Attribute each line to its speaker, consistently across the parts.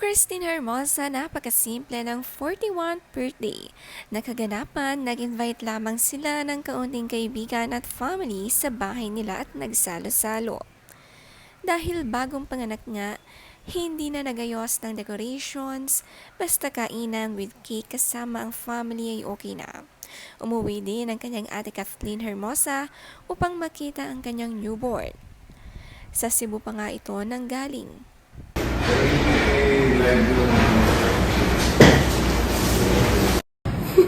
Speaker 1: Christine Hermosa, napakasimple ng 41st birthday. Nakaganapan, nag-invite lamang sila ng kaunting kaibigan at family sa bahay nila at nagsalo-salo. Dahil bagong panganak nga, hindi na nagayos ng decorations, basta kainan with cake kasama ang family ay okay na. Umuwi din ang kanyang ate Kathleen Hermosa upang makita ang kanyang newborn. Sa Cebu pa nga ito nang galing.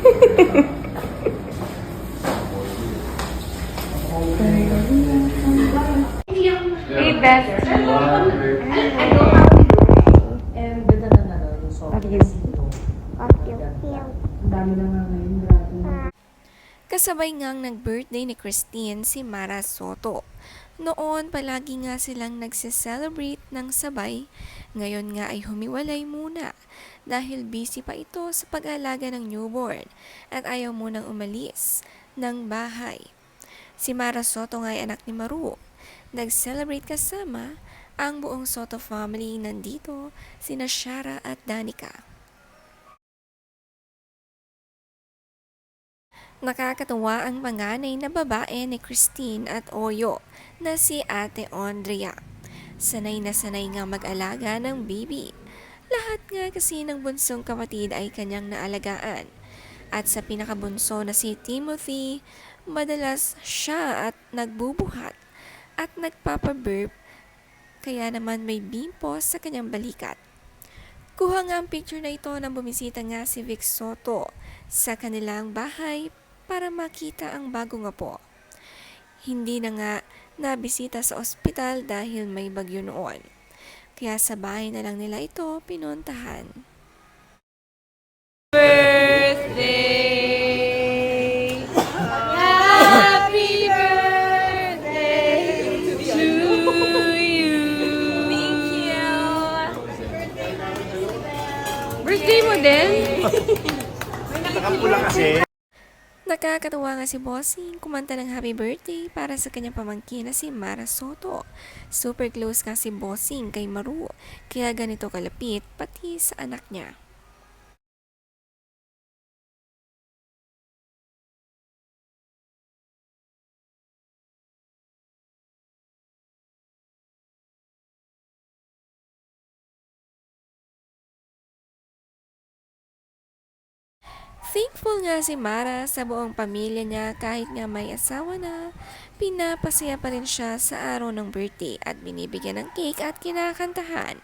Speaker 2: Hey,
Speaker 1: Kasabay ngang nag-birthday ni Christine si Mara Soto. Noon, palagi nga silang nagse-celebrate ng sabay. Ngayon nga ay humiwalay muna dahil busy pa ito sa pag-alaga ng newborn at ayaw munang umalis ng bahay. Si Mara Soto nga ay anak ni Maru. Nag-celebrate kasama ang buong Soto family nandito, sina Shara at Danica. Nakakatuwa ang panganay na babae ni Christine at Oyo na si Ate Andrea. Sanay na sanay nga mag-alaga ng baby. Lahat nga kasi ng bunsong kapatid ay kanyang naalagaan. At sa pinakabunso na si Timothy, madalas siya at nagbubuhat at nagpapaburp kaya naman may bimpo sa kanyang balikat. Kuha nga ang picture na ito nang bumisita nga si Vic Soto sa kanilang bahay para makita ang bagong apo. Hindi na nga nabisita sa ospital dahil may bagyo noon. Kaya sa bahay na lang nila ito pinuntahan.
Speaker 2: Birthday! Happy birthday to you! Thank you! Birthday mo din?
Speaker 3: Nakapula kasi.
Speaker 1: Nakakatawa nga si Bossing kumanta ng happy birthday para sa kanyang pamangkin na si Mara Soto. Super close nga si Bossing kay Maru, kaya ganito kalapit pati sa anak niya. Thankful nga si Mara sa buong pamilya niya kahit nga may asawa na, pinapasaya pa rin siya sa araw ng birthday at binibigyan ng cake at kinakantahan.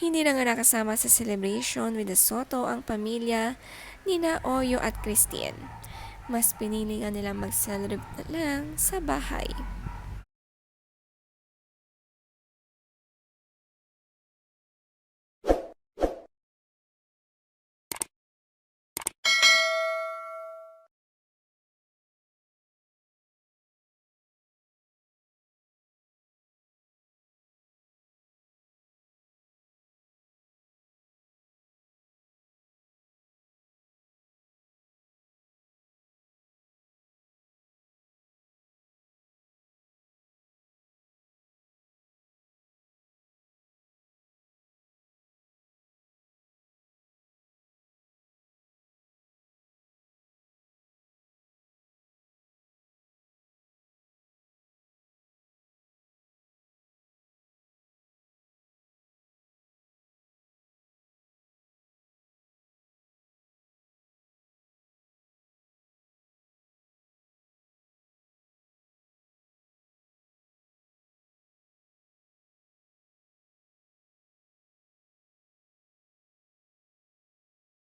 Speaker 1: Hindi na nga nakasama sa celebration with the Soto ang pamilya ni na Oyo at Christine. Mas pinili nga nilang mag-celebrate na lang sa bahay.